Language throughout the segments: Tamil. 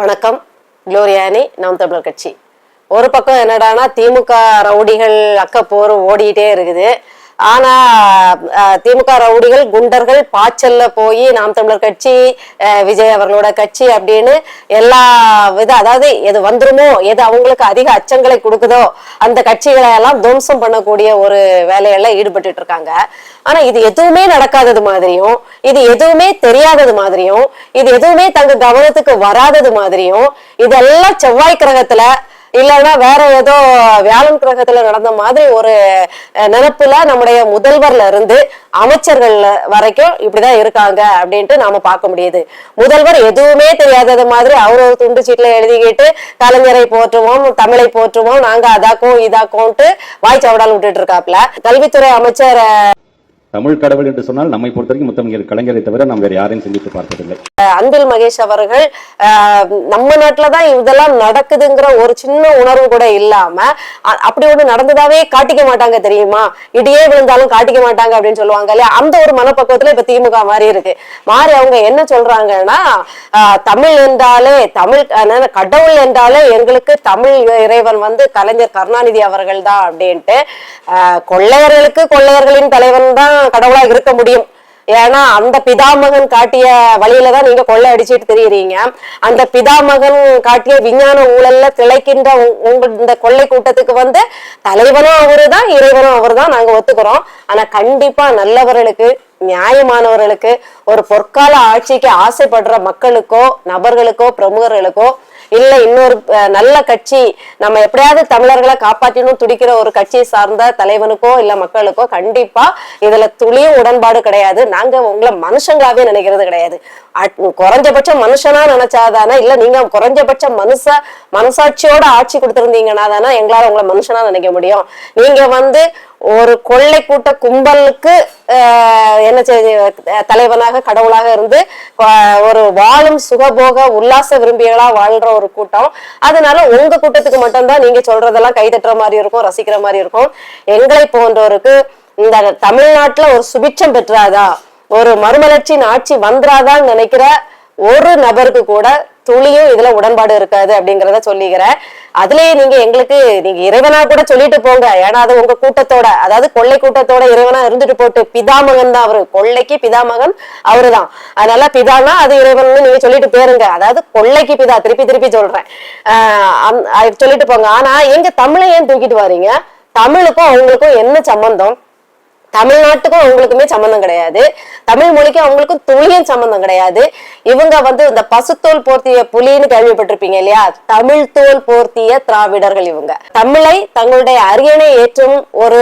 வணக்கம். குளோரியானி நாம் தமிழர் கட்சி. ஒரு பக்கம் என்னடானா திமுக ரவுடிகள் அக்கப்போர் ஓடிட்டே இருக்குது. ஆனா திமுக ரவுடிகள் குண்டர்கள் பாய்ச்சல்ல போய் நாம் தமிழர் கட்சி விஜய் அவர்களோட கட்சி அப்படின்னு எல்லா வித அதாவது எது வந்துருமோ எது அவங்களுக்கு அதிக அச்சங்களை கொடுக்குதோ அந்த கட்சிகளை எல்லாம் துவம்சம் பண்ணக்கூடிய ஒரு வேலையெல்லாம் ஈடுபட்டு இருக்காங்க ஆனா இது எதுவுமே நடக்காதது மாதிரியும் இது எதுவுமே தெரியாதது மாதிரியும் இது எதுவுமே தங்க கவனத்துக்கு வராதது மாதிரியும் இதெல்லாம் செவ்வாய் கிரகத்துல இல்லைன்னா வேற ஏதோ வியாழன் கிரகத்துல நடந்த மாதிரி ஒரு நினப்புல நம்முடைய முதல்வர்ல இருந்து அமைச்சர்கள் வரைக்கும் இப்படிதான் இருக்காங்க அப்படின்ட்டு நாம பார்க்க முடியுது. முதல்வர் எதுவுமே தெரியாதது மாதிரி அவர் ஒரு துண்டு சீட்டுல எழுதிக்கிட்டு கலைஞரை போற்றுவோம் தமிழை போற்றுவோம் நாங்க அதாக்கும் இதாக்கோன்ட்டு வாய் சவடால் விட்டுட்டு இருக்காப்ல. கல்வித்துறை அமைச்சர் தமிழ் கடவுள் என்று சொன்னால் நம்மை பொறுத்தவரைக்கும் முத்தமிழர் கலைஞரை தவிர நாம் வேறு யாரையும் சிந்தித்து பார்த்ததில்லை. அன்பில் மகேஷ் அவர்கள் நம்ம நாட்டில் தான் இதெல்லாம் நடக்குதுங்கிற ஒரு சின்ன உணர்வு கூட இல்லாம அப்படி ஒன்று நடந்ததாவே காட்டிக்க மாட்டாங்க தெரியுமா? இடியே விழுந்தாலும் காட்டிக்க மாட்டாங்க அப்படின்னு சொல்லுவாங்க இல்லையா? அந்த ஒரு மனப்பக்குவத்துல இப்ப திமுக மாறி இருக்கு. மாறி அவங்க என்ன சொல்றாங்கன்னா தமிழ் என்றாலே தமிழ் கடவுள் என்றாலே எங்களுக்கு தமிழ் இறைவன் வந்து கலைஞர் கருணாநிதி அவர்கள் தான் அப்படின்ட்டு கொள்ளையர்களுக்கு கொள்ளையர்களின் தலைவன் தான் கடவுளா இருக்க முடியும். ஏன்னா அந்த பிதாமகன் காட்டிய வழியில தான் நீங்க கொள்ளை அடிச்சுட்டு தெரியுறீங்க. அந்த பிதாமகன் காட்டிய விஞ்ஞான ஊழல்ல திளைக்கின்ற உங்க- இந்த கொள்ளை கூட்டத்துக்கு வந்து தலைவனும் அவருதான் இறைவனும் அவர்தான் நாங்க ஒத்துக்கிறோம். ஆனா கண்டிப்பா நல்லவர்களுக்கு நியாயமானவர்களுக்கு ஒரு பொற்கால ஆட்சிக்கு ஆசைப்படுற மக்களுக்கோ நபர்களுக்கோ பிரமுகர்களுக்கோ இல்ல இன்னொரு நல்ல கட்சி நம்ம எப்படியாவது தமிழர்களை காப்பாற்றணும் துடிக்கிற ஒரு கட்சியை சார்ந்த தலைவனுக்கோ இல்ல மக்களுக்கோ கண்டிப்பா இதுல துளியும் உடன்பாடு கிடையாது. நாங்க உங்களை மனுஷங்களாவே நினைக்கிறது கிடையாது. அட்- குறைஞ்சபட்சம் மனுஷனா நினைச்சாதானே இல்ல நீங்க குறைஞ்சபட்சம் மனுஷ மனசாட்சியோட ஆட்சி கொடுத்திருந்தீங்கன்னா தானே எங்களால உங்களை மனுஷனா நினைக்க முடியும். நீங்க வந்து ஒரு கொள்ளை கூட்ட கும்பலுக்கு என்ன செய்ய தலைவனாக கடவுளாக இருந்து ஒரு வாழும் சுகபோக உல்லாச விரும்பிகளா வாழ்ற ஒரு கூட்டம். அதனால உங்க கூட்டத்துக்கு மட்டும்தான் நீங்க சொல்றதெல்லாம் கைதட்டுற மாதிரி இருக்கும் ரசிக்கிற மாதிரி இருக்கும். எங்களை போன்றோருக்கு இந்த தமிழ்நாட்டுல ஒரு சுபிட்சம் பெற்றாதா? ஒரு மறுமலர்ச்சியின் ஆட்சி வந்துராதான்னு நினைக்கிற ஒரு நபருக்கு கூட துளியும் இதுல உடன்பாடு இருக்காது அப்படிங்கிறத சொல்லிக்கிறேன் அதுலயே நீங்க எங்களுக்கு நீங்க இறைவனா கூட சொல்லிட்டு போங்க. ஏன்னா அது உங்க கூட்டத்தோட அதாவது கொள்ளை கூட்டத்தோட இறைவனா இருந்துட்டு போட்டு பிதாமகன் தான் அவரு. கொள்ளைக்கு பிதாமகன் அவருதான். அதனால பிதானா அது இறைவன் நீங்க சொல்லிட்டு போயிருங்க. அதாவது கொள்ளைக்கு பிதா திருப்பி திருப்பி சொல்றேன். ஆஹ் சொல்லிட்டு போங்க. ஆனா எங்க தமிழை ஏன் தூக்கிட்டு வரீங்க? தமிழுக்கும் அவங்களுக்கும் என்ன சம்பந்தம்? தமிழ்நாட்டுக்கும் அவங்களுக்குமே சம்மந்தம் கிடையாது. தமிழ் மொழிக்கும் அவங்களுக்கும் துளியும் சம்மந்தம் கிடையாது. இவங்க வந்து இந்த பசுத்தோல் போர்த்திய புலின்னு கேள்விப்பட்டிருப்பீங்க இல்லையா? தமிழ் தோல் போர்த்திய திராவிடர்கள் இவங்க. தமிழை தங்களுடைய அரியணை ஏற்றும் ஒரு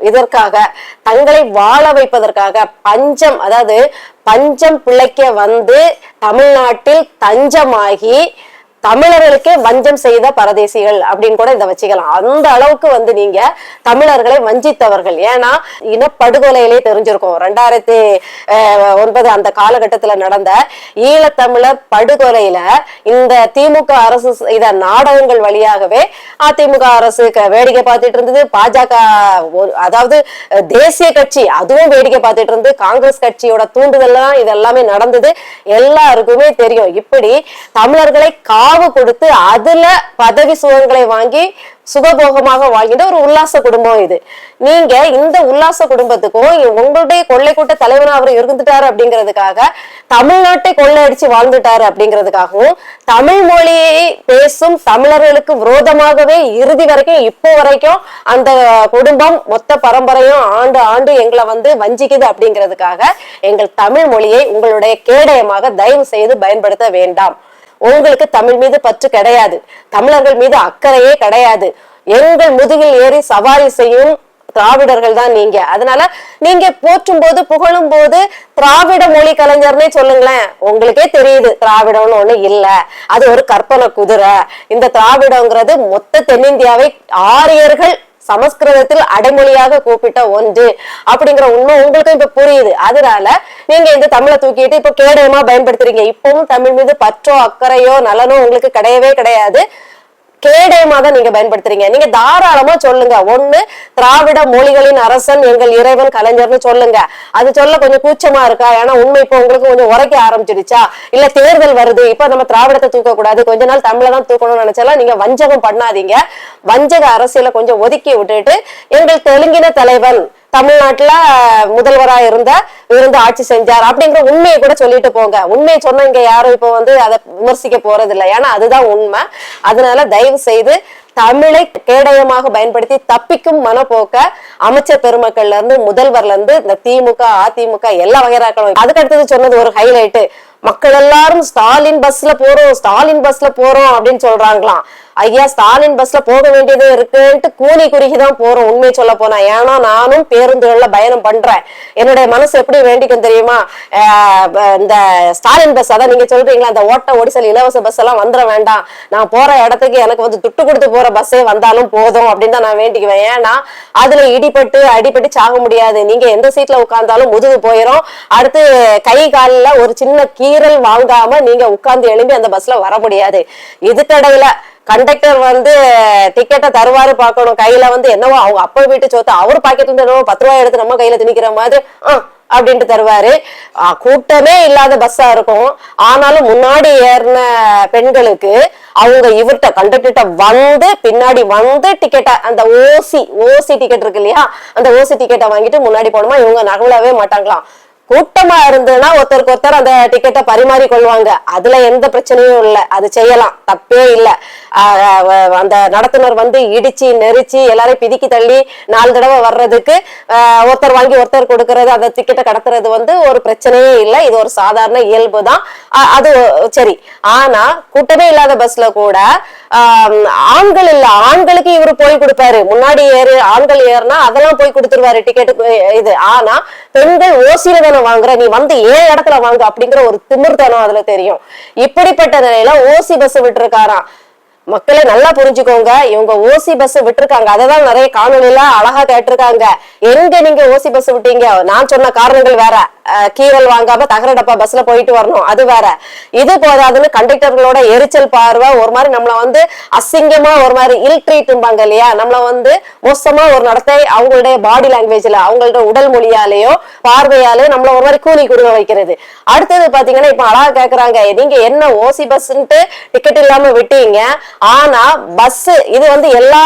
இதற்காக தங்களை வாழ வைப்பதற்காக பஞ்சம் அதாவது பஞ்சம் பிழைக்க வந்து தமிழ்நாட்டில் தஞ்சமாகி தமிழர்களுக்கே வஞ்சம் செய்த பரதேசிகள் அப்படின்னு கூட இதை வச்சுக்கலாம். அந்த அளவுக்கு வந்து நீங்க தமிழர்களை வஞ்சித்தவர்கள். ஏன்னா இனப்படுகொலையிலே தெரிஞ்சிருக்கும். ரெண்டாயிரத்தி ஒன்பது அந்த காலகட்டத்துல நடந்த ஈழத்தமிழர் படுகொலையில இந்த திமுக அரசு செய்த நாடகங்கள் வழியாகவே அதிமுக அரசு க- வேடிக்கை பார்த்துட்டு இருந்தது. பாஜக ஒரு- அதாவது தேசிய கட்சி அதுவும் வேடிக்கை பார்த்துட்டு இருந்து காங்கிரஸ் கட்சியோட தூண்டுதல்லாம் இதெல்லாமே நடந்தது. எல்லாருக்குமே தெரியும். இப்படி தமிழர்களை கா காவு கொடுத்து அதுல பதவி சுகங்களை வாங்கி சுகபோகமாக வாழ்கின்ற ஒரு உல்லாச குடும்பம் இது. நீங்க இந்த உல்லாச குடும்பத்துக்கும் உங்களுடைய கொள்ளை கூட்ட தலைவனா அவர் இருந்துட்டாரு அப்படிங்கிறதுக்காக தமிழ்நாட்டை கொள்ளையடிச்சு வாழ்ந்துட்டாரு அப்படிங்கிறதுக்காகவும் தமிழ் மொழியை பேசும் தமிழர்களுக்கு விரோதமாகவே இறுதி வரைக்கும் இப்போ வரைக்கும் அந்த குடும்பம் மொத்த பரம்பரையும் ஆண்டு ஆண்டு எங்களை வந்து வஞ்சிக்குது அப்படிங்கிறதுக்காக எங்கள் தமிழ் மொழியை உங்களுடைய கேடயமாக தயவு செய்து பயன்படுத்த வேண்டாம். உங்களுக்கு தமிழ் மீது பற்று கிடையாது. தமிழர்கள் மீது அக்கறையே கிடையாது. எங்கள் முதுகில் ஏறி சவாரி செய்யும் திராவிடர்கள் தான் நீங்க. அதனால நீங்க போற்றும் போது புகழும் போது திராவிட மொழி கலைஞர்னே சொல்லுங்களேன். உங்களுக்கே தெரியுது திராவிடம்னு ஒண்ணு இல்ல. அது ஒரு கற்பனை குதிரை. இந்த திராவிடங்கிறது மொத்த தென்னிந்தியாவை ஆரியர்கள் சமஸ்கிருதத்தில் அடைமொழியாக கூப்பிட்ட ஒன்று அப்படிங்கிற உண்மை உங்களுக்கும் இப்ப புரியுது. அதனால நீங்க இந்த தமிழை தூக்கிட்டு இப்ப கேடயமா பயன்படுத்துறீங்க. இப்பவும் தமிழ் மீது பற்றோ அக்கறையோ நலனோ உங்களுக்கு கிடையவே கிடையாது. கேடயமா தான் நீங்க பயன்படுத்துறீங்க. நீங்க தாராளமா சொல்லுங்க. ஒண்ணு திராவிட மொழிகளின் அரசன் எங்கள் இறைவன் கலைஞர்னு சொல்லுங்க. அது சொல்ல கொஞ்சம் கூச்சமா இருக்கா? ஏன்னா உண்மை இப்போ உங்களுக்கு கொஞ்சம் உரைக்க ஆரம்பிச்சிடுச்சா இல்ல தேர்தல் வருது. இப்ப நம்ம திராவிடத்தை தூக்க கூடாது கொஞ்ச நாள் தமிழை தான் தூக்கணும்னு நினைச்சாலும் நீங்க வஞ்சகம் பண்ணாதீங்க. வஞ்சக அரசியலை கொஞ்சம் ஒதுக்கி விட்டுட்டு எங்கள் தெலுங்கின தலைவன் தமிழ்நாட்டுல முதல்வரா இருந்த இருந்து ஆட்சி செஞ்சார் அப்படிங்கிற உண்மையை கூட சொல்லிட்டு போங்க. உண்மையை சொன்னா இங்க யாரும் இப்போ வந்து அதை விமர்சிக்க போறது இல்லை ஏன்னா அதுதான் உண்மை. அதனால தயவு செய்து தமிழை கேடயமாக பயன்படுத்தி தப்பிக்கும் மனப்போக்க அமைச்சர் பெருமக்கள்ல இருந்து முதல்வர்ல இருந்து இந்த திமுக அதிமுக எல்லா வகைராக்களும் அதுக்கு அடுத்தது சொன்னது ஒரு ஹைலைட்டு மக்கள் எல்லாரும் ஸ்டாலின் பஸ்ல போறோம் ஸ்டாலின் பஸ்ல போறோம் அப்படின்னு சொல்றாங்களாம். ஐயா ஸ்டாலின் பஸ்ல போக வேண்டியது இருக்குன்ட்டு கூலி குறுகிதான் போறோம் உண்மை சொல்ல போனா. ஏன்னா நானும் பேருந்துகள்ல பயணம் பண்றேன். என்னுடைய மனசு எப்படி வேண்டிக்கும் தெரியுமா? இந்த ஸ்டாலின் பஸ் அதான் நீங்க சொல்றீங்களா? அந்த ஓட்ட ஒடிசல் இலவச பஸ் எல்லாம் வந்துட வேண்டாம். நான் போற இடத்துக்கு எனக்கு வந்து துட்டு கொடுத்து போற பஸ்ஸே வந்தாலும் போதும் அப்படின்னு தான் நான் வேண்டிக்குவேன். ஏன்னா அதுல இடிபட்டு அடிபட்டு சாக முடியாது. நீங்க எந்த சீட்ல உட்கார்ந்தாலும் முதுகு போயிடும் அடுத்து கை காலில் ஒரு சின்ன கீறல் வாங்காம நீங்க உட்கார்ந்து எழும்பி அந்த பஸ்ல வர முடியாது. இதுக்கடையில கண்டக்டர் வந்து டிக்கெட்டை தருவாரு பார்க்கணும். கையில வந்து என்னவோ அவங்க அப்பா வீட்டு சொத்து அவர் பாக்கெட்ல இருந்து என்னவோ பத்து ரூபாய் எடுத்து நம்ம கையில திணிக்கிற மாதிரி அப்படின்ட்டு தருவாரு. கூட்டமே இல்லாத பஸ்ஸா இருக்கும். ஆனாலும் முன்னாடி ஏறின பெண்களுக்கு அவங்க இவர்கிட்ட கண்டக்டர்கிட்ட வந்து பின்னாடி வந்து டிக்கெட்டை அந்த ஓசி ஓசி டிக்கெட் இருக்கு இல்லையா? அந்த ஓசி டிக்கெட்டை வாங்கிட்டு முன்னாடி போனோமா? இவங்க நகலவே மாட்டாங்களாம். கூட்டமா இருந்ததுன்னா ஒருத்தருக்கு ஒருத்தர் அந்த டிக்கெட்டை பரிமாறி கொள்வாங்க அதுல எந்த பிரச்சனையும் இல்லை. அது செய்யலாம். தப்பே இல்லை. அந்த நடத்துனர் வந்து இடிச்சு நெரிச்சு எல்லாரையும் பிதுக்கி தள்ளி நாலு தடவை வர்றதுக்கு ஒருத்தர் வாங்கி ஒருத்தர் கொடுக்கறது அந்த டிக்கெட்டை கடத்துறது வந்து ஒரு பிரச்சனையே இல்லை. இது ஒரு சாதாரண இயல்பு தான். அது சரி. ஆனா கூட்டமே இல்லாத பஸ்ல கூட ஆண்கள் இல்ல. ஆண்களுக்கு இவரு போய் கொடுப்பாரு. முன்னாடி ஏறு ஆண்கள் ஏறுனா அதெல்லாம் போய் கொடுத்துருவாரு டிக்கெட்டு இது. ஆனா பெண்கள் ஓசியில தானே வாங்குற நீ வந்து ஏன் இடத்துல வாங்கு அப்படிங்கிற ஒரு திமிர்த்தனம் அதுல தெரியும். இப்படிப்பட்ட நிலையில ஓசி பஸ் விட்டுருக்காராம். மக்களை நல்லா புரிஞ்சுக்கோங்க. இவங்க ஓசி பஸ் விட்டுருக்காங்க. அததான் நிறைய காணொலியில அழகா கேட்டிருக்காங்க. எங்க நீங்க ஓசி பஸ் விட்டீங்க? நான் சொன்ன காரணங்கள் வேற. கீரல் வாங்காம தகர டப்பா பஸ்ல போயிட்டு வரணும். அது வேற. இது போதாதுன்னு கண்டக்டர்களோட எரிச்சல் பார்வை ஒரு மாதிரி நம்மள வந்து அசிங்கமா ஒரு மாதிரி இல் ட்ரீட்பாங்க இல்லையா? நம்மள வந்து மோசமா ஒரு நடத்தை அவங்களுடைய பாடி லாங்குவேஜ்ல அவங்களோட உடல் மொழியாலேயோ பார்வையாலேயோ நம்மள ஒரு மாதிரி கூலி கொடுக்க வைக்கிறது. அடுத்தது பாத்தீங்கன்னா இப்ப அழகா கேக்குறாங்க நீங்க என்ன ஓசி பஸ்ன்ட்டு டிக்கெட் இல்லாம விட்டீங்க? ஆனா பஸ் இது வந்து எல்லா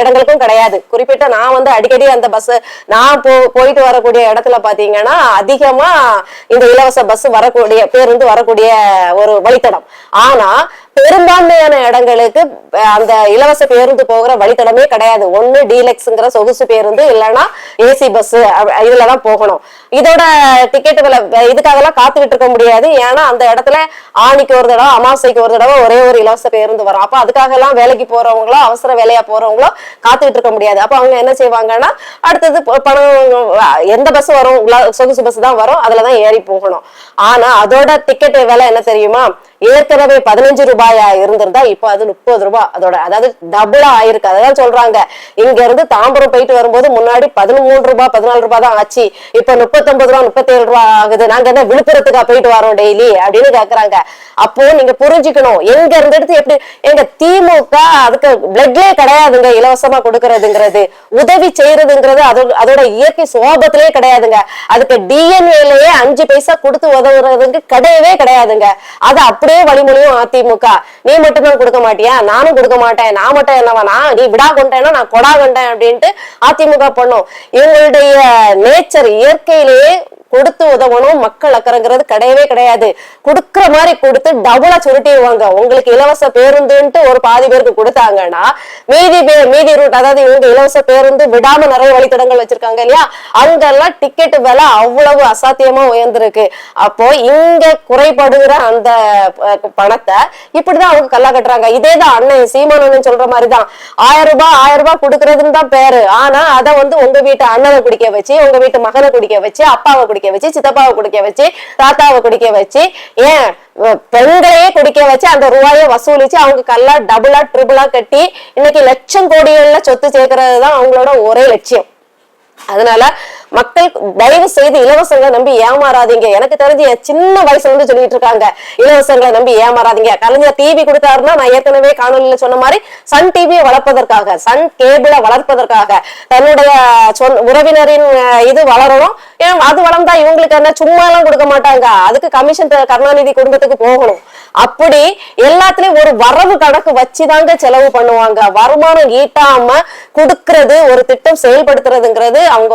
இடங்களுக்கும் கிடையாது. குறிப்பிட்ட நான் வந்து அடிக்கடி அந்த பஸ் நான் போயிட்டு வரக்கூடிய இடத்துல பாத்தீங்கன்னா அதிக சீக்கிரமா இந்த இலவச பஸ் வரக்கூடிய பேருந்து வரக்கூடிய ஒரு வழித்தடம். ஆனா பெரும்பான்மையான இடங்களுக்கு அந்த இலவச பேருந்து போகிற வழித்தடமே கிடையாது. ஒண்ணு டீலக்ஸ்ங்கிற சொகுசு பேருந்து இல்லைன்னா ஏசி பஸ் இதுலதான் போகணும். இதோட டிக்கெட் விலை இதுக்காகலாம் காத்துக்கிட்டு இருக்க முடியாது. ஏன்னா அந்த இடத்துல ஆணிக்கு ஒரு தடவை அமாவாசைக்கு ஒரு தடவை ஒரே ஒரு இலவச பேருந்து வரும். அப்ப அதுக்காக எல்லாம் வேலைக்கு போறவங்களோ அவசர வேலையா போறவங்களோ காத்துக்கிட்டு இருக்க முடியாது. அப்ப அவங்க என்ன செய்வாங்கன்னா அடுத்தது பணம் எந்த பஸ் வரும்? சொகுசு பஸ் தான் வரும். அதுலதான் ஏறி போகணும். ஆனா அதோட டிக்கெட் விலை என்ன தெரியுமா? ஏற்கனவே பதினஞ்சு ரூபாயா இருந்திருந்தா இப்போ அது முப்பது ரூபாய் அதோட அதாவது டபுளா ஆயிருக்கு. அதான் சொல்றாங்க. இங்க இருந்து தாம்பரம் போயிட்டு வரும்போது முன்னாடி பதிமூணு ரூபாய் பதினாலு ரூபாய் தான் ஆச்சு. இப்ப முப்பத்தொன்பது ரூபா முப்பத்தேழு ரூபாய் ஆகுது. நாங்க என்ன விழுப்புரத்துக்கா போயிட்டு வரோம் டெய்லி அப்படின்னு கேக்குறாங்க. அப்போ நீங்க புரிஞ்சுக்கணும். எங்க இருந்து எடுத்து எப்படி எங்க திமுக அதுக்கு பிளட்லே கிடையாதுங்க. இலவசமா கொடுக்கறதுங்கிறது. உதவி செய்யறதுங்கிறது அதோட அதோட இயற்கை சுவாபத்திலே கிடையாதுங்க. அதுக்கு டிஎன்ஏலயே அஞ்சு பைசா கொடுத்து உதவுறதுக்கு கிடையவே கிடையாதுங்க. அது அப்படியே வழிமொழியும் அதிமுக. நீ மட்டும்தான் கொடுக்க மாட்டியா? நானும் கொடுக்க மாட்டேன். நான் மட்டும் என்னவா நீ விடா கொண்டேன்னா நான் கொடா கொண்டேன் அப்படின்ட்டு அதிமுக பண்ணும். இவங்களுடைய நேச்சர் இயற்கையிலேயே கொடுத்து உதவணும். மக்கள் அக்கறைங்கிறது கிடையவே கிடையாது. கொடுக்குற மாதிரி கொடுத்து டபுளா சுருட்டிடுவாங்க. உங்களுக்கு இலவச பேருந்துன்ட்டு ஒரு பாதி பேருக்கு கொடுத்தாங்கன்னா மீதி பே மீதி ரூட் அதாவது இவங்க இலவச பேருந்து விடாம நிறைய வழித்தடங்கள் வச்சிருக்காங்க இல்லையா? அங்கெல்லாம் டிக்கெட் விலை அவ்வளவு அசாத்தியமா உயர்ந்திருக்கு. அப்போ இங்க குறைபடுகிற அந்த பணத்தை இப்படிதான் அவங்க கல்லா கட்டுறாங்க. இதேதான் அண்ணன் சீமானன் சொல்ற மாதிரிதான். ஆயிரம் ரூபாய் ஆயிரம் ரூபாய் கொடுக்கறதுன்னு தான் பேரு. ஆனா அதை வந்து உங்க வீட்டு அண்ணனை குடிக்க வச்சு உங்க வீட்டு மகனை குடிக்க வச்சு அப்பாவை குடிக்க வச்சு சித்தப்பாவை குடிக்க வச்சு தாத்தாவை குடிக்க வச்சு ஏன் பெண்களையே குடிக்க வச்சு அந்த ரூபாயை வசூலிச்சு அவங்க கல்லா டபுளா ட்ரிபிளா கட்டி இன்னைக்கு லட்சம் கோடிகள்ல சொத்து சேர்க்கறது தான் அவங்களோட ஒரே லட்சியம். அதனால மக்கள் தயவு செய்து இலவசங்களை நம்பி ஏமாறாதீங்க. எனக்கு தெரிஞ்சு என் சின்ன வயசுல இருந்து சொல்லிட்டு இருக்காங்க இலவசங்களை நம்பி ஏமாறாதீங்க. கலைஞர் டிவி கொடுத்தாருன்னா நான் ஏற்கனவே காணொலியில சொன்ன மாதிரி சன் டிவியை வளர்ப்பதற்காக சன் கேபிளை வளர்ப்பதற்காக தன்னுடைய உறவினரின் இது வளரணும். ஏன் அது வளர்ந்தா இவங்களுக்கு என்ன சும்மா எல்லாம் கொடுக்க மாட்டாங்க? அதுக்கு கமிஷன் கருணாநிதி குடும்பத்துக்கு போகணும். அப்படி எல்லாத்துலயும் ஒரு வரவு கணக்கு வச்சுதாங்க செலவு பண்ணுவாங்க. வருமானம் ஈட்டாம கொடுக்கறது ஒரு திட்டம் செயல்படுத்துறதுங்கிறது அவங்க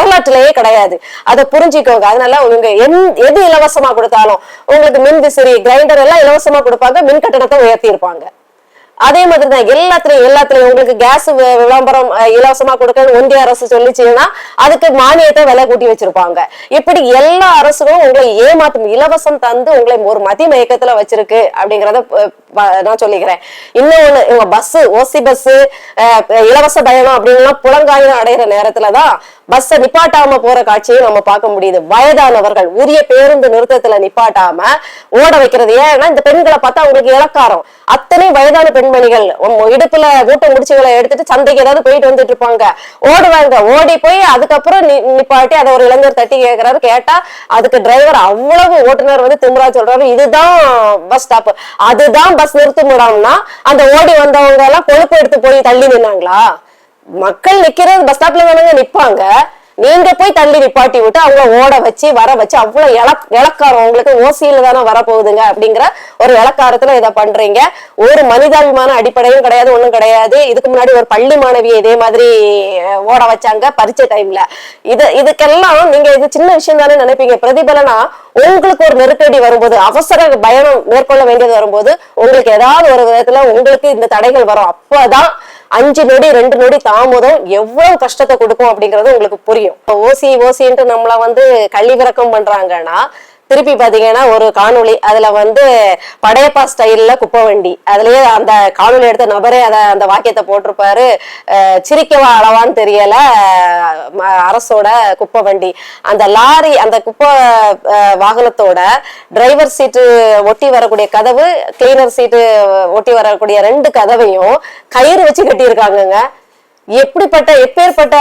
வரலாற்றிலேயே கிடையாது. அதை புரிஞ்சுக்கோங்க. அதனால உங்க எந்- எது இலவசமா கொடுத்தாலும் உங்களுக்கு மின் விசிறி கிரைண்டர் எல்லாம் இலவசமா கொடுப்பாங்க மின் கட்டணத்தை உயர்த்தி இருப்பாங்க அதே மாதிரி தான் எல்லாத்துலயும் எல்லாத்துலயும் உங்களுக்கு கேஸ் விளம்பரம் இலவசமா கொடுக்க ஒன்றிய அரசு சொல்லிச்சுன்னா அதுக்கு மானியத்தை விலை கூட்டி வச்சிருப்பாங்க. இப்படி எல்லா அரசுகளும் உங்களை ஏமாத்தும் இலவசம் தந்து உங்களை ஒரு மதி மயக்கத்துல வச்சிருக்கு அப்படிங்கறத நான் சொல்லிக்கிறேன். இன்னொன்னு இவங்க பஸ் ஓசி பஸ் இலவச பயணம் அப்படின்லாம் புலங்காயம் அடைகிற நேரத்துலதான் பஸ்ஸை நிப்பாட்டாம போற காட்சியை நம்ம பார்க்க முடியுது. வயதானவர்கள் உரிய பேருந்து நிறுத்தத்துல நிப்பாட்டாம ஓட வைக்கிறது. ஏன்னா இந்த பெண்களை பார்த்தா அவங்களுக்கு இலக்காரம் அத்தனை வயதான பெண்மணிகள் இடுப்புல மூட்டை முடிச்சுகளை எடுத்துட்டு சந்தைக்கு ஏதாவது போயிட்டு வந்துட்டு இருப்பாங்க. ஓடுவாங்க. ஓடி போய் அதுக்கப்புறம் நிப்பாட்டி அதை ஒரு இளைஞர் தட்டி கேட்கிறாரு கேட்டா அதுக்கு டிரைவர் அவ்வளவு ஓட்டுநர் வந்து திமுறா சொல்றாரு. இதுதான் பஸ் ஸ்டாப் அதுதான் பஸ் நிறுத்துமிடம்னா அந்த ஓடி வந்தவங்க எல்லாம் கொழுப்பு எடுத்து போய் தள்ளி நின்னாங்களா? மக்கள் நிக்கிறது பஸ் ஸ்டாப்ல தானங்க நிப்பாங்க. நீங்க போய் தள்ளி நிப்பாட்டி விட்டு அவங்கள ஓட வச்சு வர வச்சு அவ்வளவு இலக் இலக்காரம் உங்களுக்கு ஓசியில தானே வரப்போகுதுங்க அப்படிங்கிற ஒரு இலக்காரத்துல இதை பண்றீங்க. ஒரு மனிதாபிமான அடிப்படையும் கிடையாது ஒண்ணும் கிடையாது. இதுக்கு முன்னாடி ஒரு பள்ளி மாணவியை இதே மாதிரி ஓட வச்சாங்க பரீட்சை டைம்ல இது இதுக்கெல்லாம் நீங்க இது சின்ன விஷயம் தானே நினைப்பீங்க. பிரதிபலனா உங்களுக்கு ஒரு நெருக்கடி வரும்போது அவசர பயணம் மேற்கொள்ள வேண்டியது வரும்போது உங்களுக்கு ஏதாவது ஒரு விதத்துல உங்களுக்கு இந்த தடைகள் வரும். அப்பதான் அஞ்சு நொடி ரெண்டு நொடி தாமதம் எவ்வளவு கஷ்டத்தை கொடுக்கும் அப்படிங்கறது உங்களுக்கு புரியும். ஓசி ஓசின்ட்டு நம்மள வந்து கள்ளிவிறக்கம் பண்றாங்கன்னா திருப்பி பாத்தீங்கன்னா ஒரு காணொளி. அதுல வந்து படையப்பா ஸ்டைல்ல குப்பை வண்டி அதுலயே அந்த காணொளி எடுத்த நபரே அத அந்த வாக்கியத்தை போட்டிருப்பாரு. சிரிக்கவா அளவான்னு தெரியல ம- அரசோட குப்பை வண்டி அந்த லாரி அந்த குப்பை வாகனத்தோட டிரைவர் சீட்டு ஒட்டி வரக்கூடிய கதவு கிளீனர் சீட்டு ஒட்டி வரக்கூடிய ரெண்டு கதவையும் கயிறு வச்சு கட்டியிருக்காங்கங்க. எப்படிப்பட்ட எப்பேற்பட்ட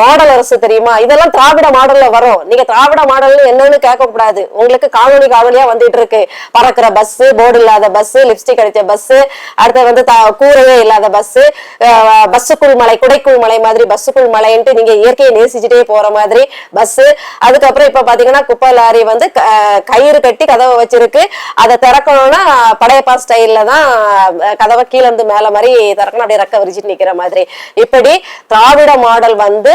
மாடல் அரசு தெரியுமா? இதெல்லாம் திராவிட மாடல்ல வரும். நீங்க திராவிட மாடல்னு என்னன்னு கேட்க கூடாது உங்களுக்கு காணொலி காவலியா வந்துட்டு இருக்கு. பறக்கிற பஸ் போர்டு இல்லாத பஸ் லிப்ஸ்டிக் அடித்த பஸ் அடுத்து வந்து கூரையே இல்லாத பஸ் பஸ்ஸுக்குள் மலை குடைக்குள் மலை மாதிரி பஸ்ஸுக்குள் மலைன்ட்டு நீங்க இயற்கையை நேசிச்சுட்டே போற மாதிரி பஸ் அதுக்கப்புறம் இப்ப பாத்தீங்கன்னா குப்பை லாரி வந்து கயிறு கட்டி கதவை வச்சிருக்கு. அதை திறக்கணும்னா படையப்பா ஸ்டைல்ல தான் கதவை கீழே இருந்து மேல மாதிரி திறக்கணும். அப்படியே ரெக்க விரிச்சிட்டு நிக்கிற மாதிரி. இப்படி திராவிட மாடல் வந்து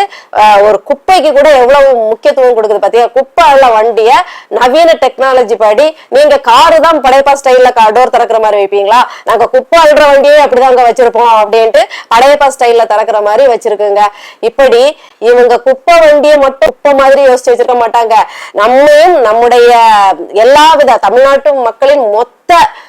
ஒரு குப்பைக்கு கூட எவ்வளவு முக்கியத்துவம் கொடுக்குது பாத்தீங்க குப்பை அள்ள வண்டிய நவீன டெக்னாலஜி படி நீங்க காரு தான் படையப்பா ஸ்டைல்ல டோர் திறக்கிற மாதிரி வைப்பீங்களா? நாங்க குப்பை அழுற வண்டியே அப்படிதாங்க வச்சிருப்போம் அப்படின்ட்டு படையப்பா ஸ்டைல்ல திறக்கிற மாதிரி வச்சிருக்குங்க. இப்படி இவங்க குப்பை வண்டியை மட்டும் குப்பை மாதிரி யோசிச்சு வச்சிருக்க மாட்டாங்க. நம்மையும் நம்முடைய எல்லா வித தமிழ்நாட்டு மக்களின் மொத்த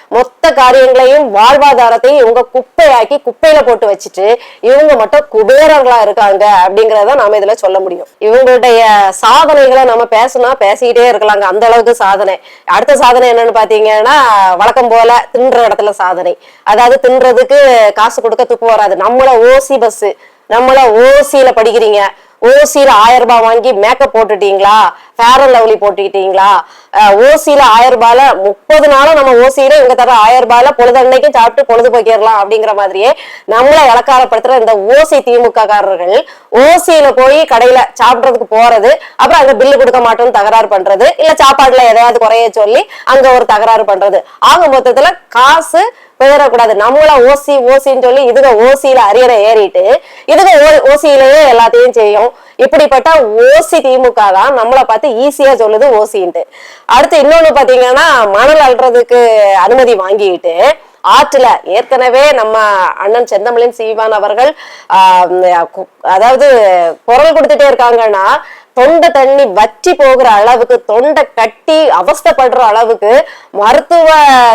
மொத்த காரியங்களையும் வாழ்வாதாரத்தையும் இவங்க குப்பையாக்கி குப்பையில போட்டு வச்சுட்டு இவங்க மட்டும் குபேரர்களா இருக்காங்க அப்படிங்கறத நாம இதுல சொல்ல முடியும். இவங்களுடைய சாதனைகளை நம்ம பேசினா பேசிக்கிட்டே இருக்கலாங்க. அந்த அளவுக்கு சாதனை. அடுத்த சாதனை என்னன்னு பாத்தீங்கன்னா வழக்கம் போல தின்ற இடத்துல சாதனை. அதாவது தின்றதுக்கு காசு கொடுக்க துப்பு வராது. நம்மள ஓசி பஸ் நம்மள ஓசியில படிக்கிறீங்க. ஓசியில ஆயிரம் ரூபாய் வாங்கி மேக்கப் போட்டுட்டீங்களா? ஃபேர் லவ்லி போட்டுக்கிட்டீங்களா? ஓசியில ஆயிரம் ரூபாயில முப்பது நாளும் நம்ம ஓசியில இவங்க தர ஆயிரம் ரூபாயில பொழுதன்னைக்கும் சாப்பிட்டு பொழுது போக்கிடலாம் அப்படிங்கிற மாதிரியே நம்மளை இலக்காரப்படுத்துற இந்த ஓசி திமுக காரர்கள் ஓசியில போய் கடையில சாப்பிடுறதுக்கு போறது அப்புறம் அங்க பில்லு கொடுக்க மாட்டோம்னு தகராறு பண்றது இல்ல சாப்பாடுல எதையாவது குறைய சொல்லி அங்க ஒரு தகராறு பண்றது. ஆக மொத்தத்துல காசு போயிடக்கூடாது. நம்மள ஓசி ஓசின்னு சொல்லி இதுக ஓசியில அரியரை ஏறிட்டு இதுக ஓ- ஓசியிலேயே எல்லாத்தையும் செய்யும். இப்படிப்பட்ட ஓசி திமுக தான் நம்மளை பார்த்து ஈஸியா சொல்லுது ஓசின்ட்டு அடுத்து இன்னொன்னு பாத்தீங்கன்னா மணல் அல்றதுக்கு அனுமதி வாங்கிட்டு ஆற்றுல ஏற்கனவே நம்ம அண்ணன் செந்தமிழின் சீவான் அவர்கள் அதாவது குரல் கொடுத்துட்டே இருக்காங்கன்னா தொண்டை தண்ணி வற்றி போகிற அளவுக்கு தொண்டை கட்டி அவஸ்தைப்படுற அளவுக்கு மருத்துவ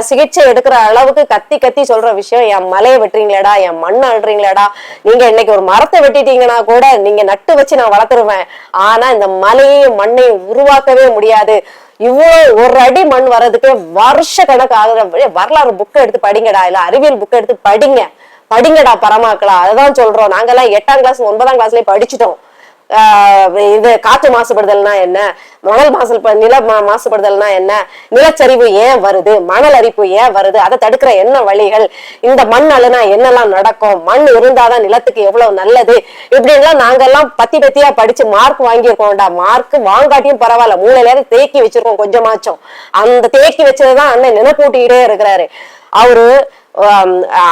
சிகிச்சை எடுக்கிற அளவுக்கு கத்தி கத்தி சொல்ற விஷயம் என் மலையை வெட்டுறீங்களேடா என் மண்ணை அழுறீங்களேடா நீங்க இன்னைக்கு ஒரு மரத்தை வெட்டிட்டீங்கன்னா கூட நீங்க நட்டு வச்சு நான் வளர்த்துருவேன். ஆனா இந்த மலையையும் மண்ணையும் உருவாக்கவே முடியாது. இவ்வளவு ஒரு அடி மண் வர்றதுக்கு வருஷ கணக்கு ஆகுற வரலாறு புக்கை எடுத்து படிங்கடா. இல்ல அறிவியல் புக்கை எடுத்து படிங்க. படிங்கடா பரமாக்களா அதுதான் சொல்றோம். நாங்கெல்லாம் எட்டாம் கிளாஸ் ஒன்பதாம் கிளாஸ்லயே படிச்சுட்டோம். இது காற்று மாசுபடுதல்னா என்ன? மணல் மாசு நில மாசுபடுதல்னா என்ன? நிலச்சரிவு ஏன் வருது? மணல் அரிப்பு ஏன் வருது? அதை தடுக்கிற என்ன வழிகள்? இந்த மண் அழுனா என்னெல்லாம் நடக்கும்? மண் இருந்தாதான் நிலத்துக்கு எவ்வளவு நல்லது? இப்படின்லாம் நாங்கெல்லாம் பத்தி பத்தியா படிச்சு மார்க் வாங்கியிருக்கோம்டா. மார்க் வாங்காட்டியும் பரவாயில்ல. மூளையில தேக்கி வச்சிருக்கோம் கொஞ்சமாச்சும். அந்த தேக்கி வச்சதுதான் அண்ணன் நினைப்பூட்டிக்கிட்டே இருக்கிறாரு. அவரு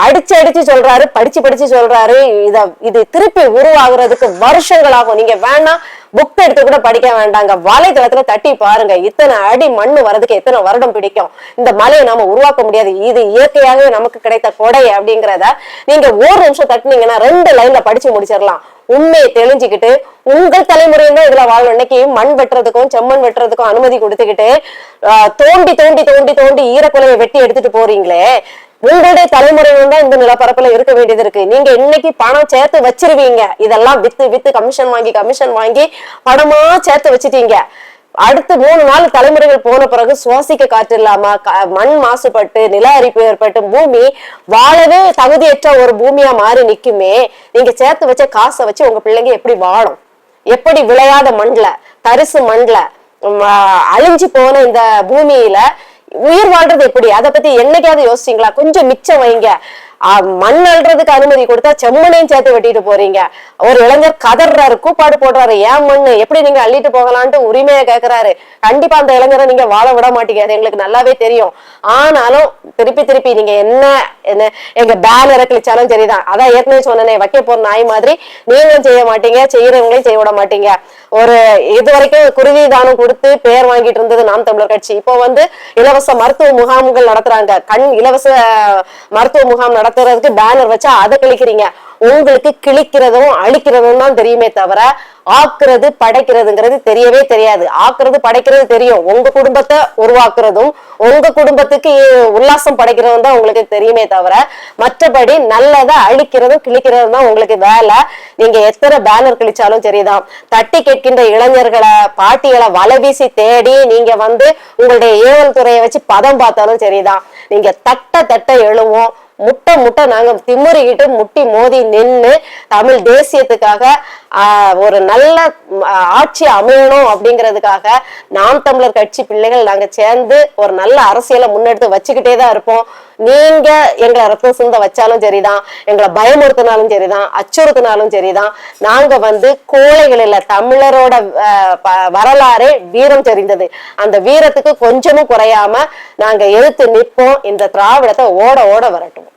அடிச்சு அடிச்சு சொல்றாரு படிச்சு படிச்சு சொல்றாரு. இத இது திருப்பி உருவாகுறதுக்கு வருஷங்கள் ஆகும் நீங்க வேணா புக் எடுத்து கூட படிக்க வேண்டாங்க. வலைதளத்துல தட்டி பாருங்க. இத்தனை அடி மண்ணு வரதுக்கு எத்தனை வருடம் பிடிக்கும். இந்த மலையை நாம உருவாக்க முடியாது. இது இயற்கையாகவே நமக்கு கிடைத்த கொடை அப்படிங்கிறத நீங்க ஒரு நிமிஷம் தட்டினீங்கன்னா ரெண்டு லைன்ல படிச்சு முடிச்சிடலாம். உண்மையை தெளிஞ்சுக்கிட்டு உங்கள் தலைமுறையில இதுல வாழும் இன்னைக்கு மண் வெட்டுறதுக்கும் செம்மண் வெட்டுறதுக்கும் அனுமதி கொடுத்துக்கிட்டு தோண்டி தோண்டி தோண்டி தோண்டி ஈரக்குலையை வெட்டி எடுத்துட்டு போறீங்களே. உங்களுடைய தலைமுறையும் தான் இந்த நிலப்பரப்புல இருக்க வேண்டியது இருக்கு. நீங்க இன்னைக்கு பணம் சேர்த்து வச்சிருவீங்க. இதெல்லாம் வித்து வித்து கமிஷன் வாங்கி கமிஷன் வாங்கி பணமா சேர்த்து வச்சிட்டீங்க. அடுத்து மூணு நாள் தலைமுறைகள் போன பிறகு சுவாசிக்க காற்று இல்லாம மண் மாசுபட்டு நில அரிப்பு ஏற்பட்டு பூமி வாழவே தகுதியற்ற ஒரு பூமியா மாறி நிக்குமே. நீங்க சேர்த்து வச்ச காசை வச்சு உங்க பிள்ளைங்க எப்படி வாழும்? எப்படி விளையாத மண்ல தரிசு மண்ல அழிஞ்சு போன இந்த பூமியில உயிர் வாழ்றது எப்படி? அதை பத்தி என்னைக்காவது யோசிச்சீங்களா? கொஞ்சம் மிச்சம் வைங்க. மண் அள்ளுறதுக்கு அனுமதி கொடுத்தா செம்மனையும் சேர்த்து வெட்டிட்டு போறீங்க. ஒரு இளைஞர் கதறாரு கூப்பாடு போடுறாரு ஏன் மண்ணு? எப்படி நீங்க அள்ளிட்டு போகலான்ட்டு உரிமையை கேக்குறாரு. கண்டிப்பா அந்த இளைஞரை நீங்க வாழ விட மாட்டீங்க. அது எங்களுக்கு நல்லாவே தெரியும். ஆனாலும் திருப்பி திருப்பி நீங்க என்ன என்ன எங்க பேனரை கிழிச்சாலும் சரிதான். அதான் ஏற்கனவே சொன்னனே வைக்க போற நாய் மாதிரி நீங்களும் செய்ய மாட்டீங்க செய்யறவங்களையும் செய்ய விட மாட்டீங்க. ஒரு இது வரைக்கும் குருதி தானம் கொடுத்து பேர் வாங்கிட்டு இருந்தது நாம் தமிழர் கட்சி. இப்போ வந்து இலவச மருத்துவ முகாம்கள் நடத்துறாங்க. கண் இலவச மருத்துவ முகாம் நடத்துறதுக்கு பேனர் வச்சா அதை கிழிக்கிறீங்க. உங்களுக்கு கிழிக்கிறதும் அழிக்கிறதும் தான் தெரியுமே தவிர ஆக்குறது படைக்கிறதுங்கிறது தெரியவே தெரியாது. ஆக்குறது படைக்கிறது தெரியும். உங்க குடும்பத்தை உருவாக்குறதும் உங்க குடும்பத்துக்கு உல்லாசம் படைக்கிறதும் தான் உங்களுக்கு தெரியுமே தவிர மற்றபடி நல்லதை அழிக்கிறதும் கிழிக்கிறதும் தான் உங்களுக்கு வேலை. நீங்க எத்தனை பேனர் கிழிச்சாலும் சரிதான். தட்டி கேட்கின்ற இளைஞர்களை பாட்டிகளை வலைவீசி தேடி நீங்க வந்து உங்களுடைய ஏவல் துறையை வச்சு பதம் பார்த்தாலும் சரிதான். நீங்க தட்ட தட்ட எழுவோம். முட்டை முட்டை நாங்க திமுறிக்கிட்டு முட்டி மோதி நின்று தமிழ் தேசியத்துக்காக ஒரு நல்ல ஆட்சி அமையணும் அப்படிங்கிறதுக்காக நாம் தமிழர் கட்சி பிள்ளைகள் நாங்க சேர்ந்து ஒரு நல்ல அரசியலை முன்னெடுத்து வச்சுக்கிட்டே தான் இருப்போம். நீங்க எங்களை ரத்தம் சிந்த வச்சாலும் சரிதான் எங்களை பயமுறுத்தினாலும் சரிதான் அச்சுறுத்தினாலும் சரிதான். நாங்க வந்து கோழைகள் இல்ல தமிழரோட வரலாறே வீரம் தெரிந்தது. அந்த வீரத்துக்கு கொஞ்சமும் குறையாம நாங்க எதிர்த்து நிற்போம். இந்த திராவிடத்தை ஓட ஓட வரட்டும்